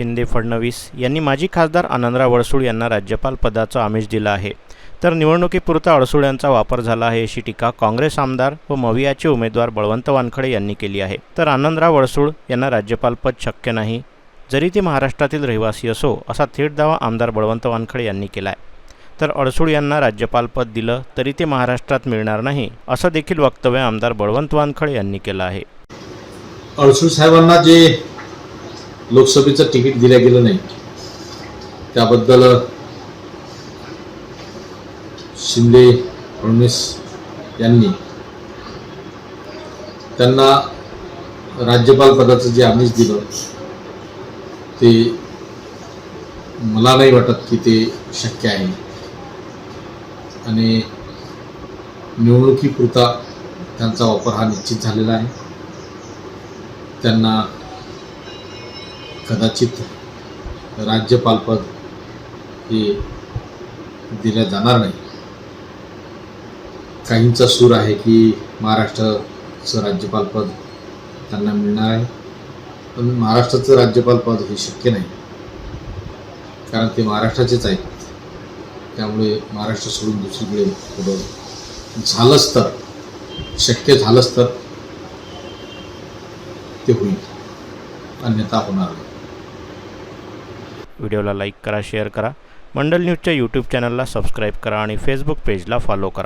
शिंदे फडणवीस यांनी माजी खासदार आनंदराव अडसूळ यांना राज्यपाल पदाचं आमिष दिलं आहे. तर निवडणुकीपुरता अडसूळ यांचा वापर झाला आहे अशी टीका काँग्रेस आमदार व मवियाचे उमेदवार बळवंत वानखडे यांनी केली आहे. तर आनंदराव अडसूळ यांना राज्यपालपद शक्य नाही. जरी ते महाराष्ट्रातील रहिवासी असो असा थेट दावा आमदार बळवंत वानखडे यांनी केला आहे तर अडसूळ यांना राज्यपालपद दिलं तरी ते महाराष्ट्रात मिळणार नाही असं देखील वक्तव्य आमदार बळवंत वानखडे यांनी केलं आहे. अडसूळ साहेबांना जे लोकसभेचं तिकीट दिलं गेलं नाही. त्याबद्दल शिंदे फडणवीस यांनी त्यांना राज्यपाल पदाचं जे आमिष दिलं ते मला नाही वाटत की ते शक्य आहे. आणि निवडणुकीपुरता त्यांचा वापर हा निश्चित झालेला आहे. त्यांना कदाचित राज्यपालपद हे दिलं जाणार नाही. काहींचा सूर आहे की महाराष्ट्राचं राज्यपालपद त्यांना मिळणार आहे. पण महाराष्ट्राचं राज्यपालपद हे शक्य नाही. कारण ते महाराष्ट्राचेच आहेत. त्यामुळे महाराष्ट्र सोडून दुसरीकडे थोडं झालंच तर शक्य झालंच तर ते होईल. अन्यथा होणार नाही. व्हिडिओला लाईक करा शेअर करा. मंडल न्यूजच्या यूट्यूब चॅनलला सबस्क्राईब करा आणि फेसबुक पेजला फॉलो करा.